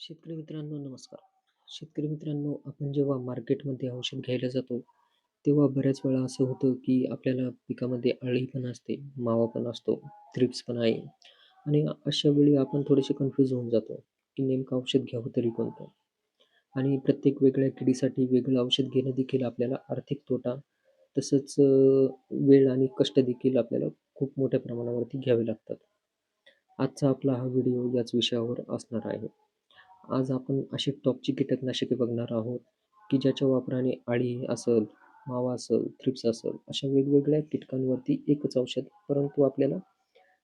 शेतकरी मित्रांनो नमस्कार. शेतकरी मित्रांनो आपण जेव्हा मार्केटमध्ये औषध घ्यायला जातो, तेव्हा बऱ्याच वेळा असं होतं, की आपल्याला पिकामध्ये अळी पण असते, मावा पण असतो, थ्रिप्स पण आहे आणि अशा वेळी आपण थोडेसे कन्फ्यूज होऊन जातो, की नेमकं औषध घ्यावं तरी कोणतं? आणि प्रत्येक वेगळ्या किडीसाठी वेगळं औषध घेणं देखील आपल्याला आर्थिक तोटा तसंच वेळ आणि कष्ट देखील आपल्याला खूप मोठ्या प्रमाणावरती घ्यावे लागतात. आजचा आपला हा व्हिडिओ याच विषयावर असणार आहे. आज आपण अशी टॉपची कीटकनाशके बघणार आहोत, की ज्याच्या वापराने अळी असेल, मावा असेल, थ्रिप्स असेल, अशा वेगवेगळ्या कीटकांवरती एकच औषध, परंतु आपल्याला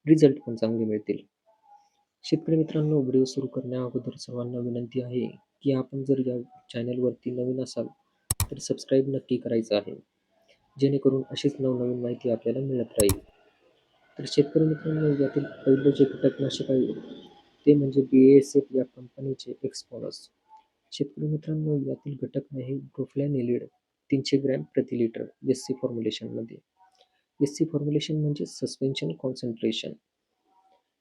रिझल्ट पण चांगले मिळतील. शेतकरी मित्रांनो, व्हिडिओ सुरू करण्याअगोदर सर्वांना विनंती आहे, की आपण जर या चॅनलवरती नवीन असाल, तर सबस्क्राईब नक्की करायचं आहे, जेणेकरून अशीच नवनवीन माहिती आपल्याला मिळत राहील. तर शेतकरी मित्रांनो, यातील पहिलं जे कीटकनाशक आहे, ते म्हणजे बी एस एफ या कंपनीचे एक्सपोनस. शेतकरी मित्रांनो, यातील घटक म्हणजे आहे एलिड तीनशे ग्रॅम प्रति लिटर एस-सी फॉर्म्युलेशनमध्ये. एस-सी फॉर्म्युलेशन म्हणजे सस्पेन्शन कॉन्सन्ट्रेशन.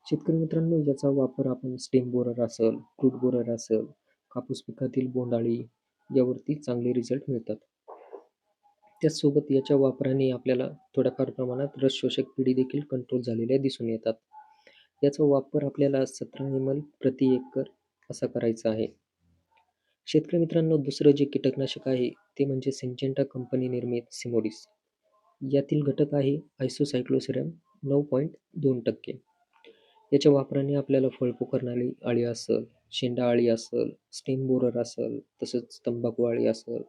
शेतकरी मित्रांनो, याचा वापर आपण स्टेम बोरर असेल, फ्रूट बोरर असेल, कापूस पिकातील बोंडाळी यावरती चांगले रिझल्ट मिळतात. त्याचसोबत याच्या वापराने आपल्याला थोड्याफार प्रमाणात रस शोषक किडी देखील कंट्रोल झालेल्या दिसून येतात. याचा वापर आपल्याला सतरा एम-एल प्रति एकर असा करायचा आहे. शेतकरी मित्रांनो, दुसरं जे कीटकनाशक आहे ते म्हणजे सिंजेंटा कंपनी निर्मित सिमोडिस. यातील घटक आहे आयसोसायक्लोसिरम नऊ पॉईंट दोन टक्के. याच्या वापराने आपल्याला फळपो करणारी अळी असेल, शेंडा आळी असेल, स्टीम बोरर असेल, तसंच तंबाखू अळी असेल,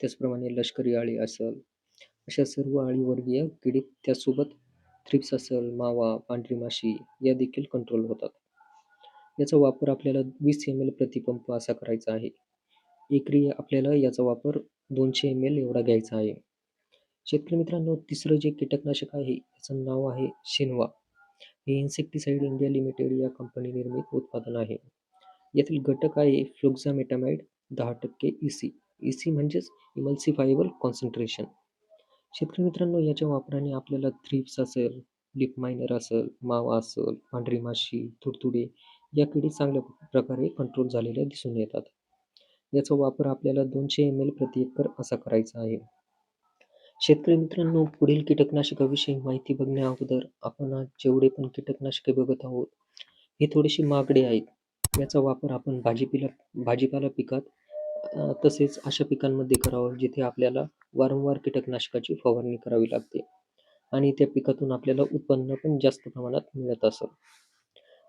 त्याचप्रमाणे लष्करी अळी असेल, अशा सर्व अळीवर्गीय किडीत त्यासोबत थ्रिप्स असेल, मावा, पांढरी माशी या देखील कंट्रोल होतात. याचा वापर आपल्याला वीस एम-एल प्रतिपंप असा करायचा आहे. एकरी आपल्याला याचा वापर दोनशे एम-एल एवढा घ्यायचा आहे. शेतकरी मित्रांनो, तिसरं जे कीटकनाशक आहे याचं नाव आहे शिनवा. हे इन्सेक्टिसाइड इंडिया लिमिटेड या कंपनी निर्मित उत्पादन आहे. यातील घटक आहे फ्लुक्झामेटामाइड दहा टक्के ई-सी. ई-सी म्हणजेच इमल्सिफायबल कॉन्सन्ट्रेशन. शेतकरी मित्रांनो, याच्या वापराने आपल्याला थ्रिप्स असेल, लिप मायनर असेल, मावा असेल, पांढरी माशी, तुडतुडे या किडी चांगल्या प्रकारे कंट्रोल झालेल्या दिसून येतात. याचा वापर आपल्याला दोनशे एम-एल प्रति एकर असा करायचा आहे. शेतकरी मित्रांनो, पुढील कीटकनाशकाविषयी माहिती बघण्याअगोदर आपण आज जेवढे पण कीटकनाशके बघत आहोत, हे थोडेसे महागडे आहेत. याचा वापर आपण भाजीपिला भाजीपाला पिकात तसेच अशा पिकांमध्ये करावं जिथे आपल्याला वारंवार कीटकनाशकाची फवारणी करावी लागते आणि त्या पिकातून आपल्याला उत्पन्न पण जास्त प्रमाणात मिळत असं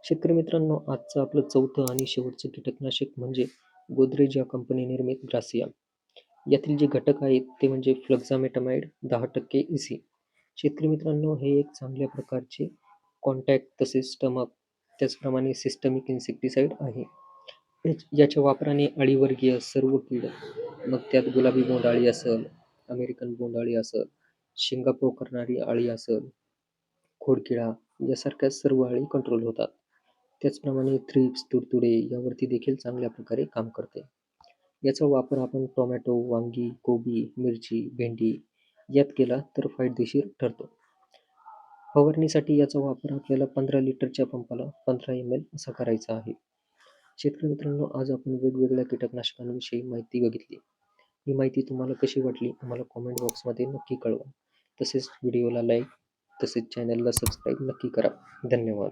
शेतकरी मित्रांनो, आजचं आपलं चौथं आणि शेवटचं कीटकनाशक म्हणजे गोदरेज या कंपनी निर्मित ग्रासिया. यातील जे घटक आहेत ते म्हणजे फ्लक्झामेटामाइड दहा टक्के ई-सी. शेतकरी मित्रांनो, हे एक चांगल्या प्रकारचे कॉन्टॅक्ट तसेच स्टमक त्याचप्रमाणे सिस्टमिक इन्सेक्टिसाइड आहे. याच याच्या वापराने अळीवर्गीय सर्व कीड, मग त्यात गुलाबी बोंडाळी असेल, अमेरिकन बोंडाळी असेल, शेंगा पोखरणारी अळी असेल, खोडकिळा यासारख्या सर्व अळी कंट्रोल होतात. त्याचप्रमाणे थ्रिप्स, तुडतुडे यावरती देखील चांगल्या प्रकारे काम करते. याचा वापर आपण टोमॅटो, वांगी, कोबी, मिरची, भेंडी यात केला तर फायदेशीर ठरतो. फवारणीसाठी याचा वापर आपल्याला पंधरा लिटरच्या पंपाला पंधरा एम-एल असा करायचा आहे. शेतकरी मित्रांनो, आज आपण वेगवेगळ्या कीटकनाशकांविषयी माहिती बघितली. ही माहिती तुम्हाला कशी वाटली आम्हाला कॉमेंट बॉक्समध्ये नक्की कळवा. तसेच व्हिडिओला लाईक तसेच चॅनलला सबस्क्राईब नक्की करा. धन्यवाद.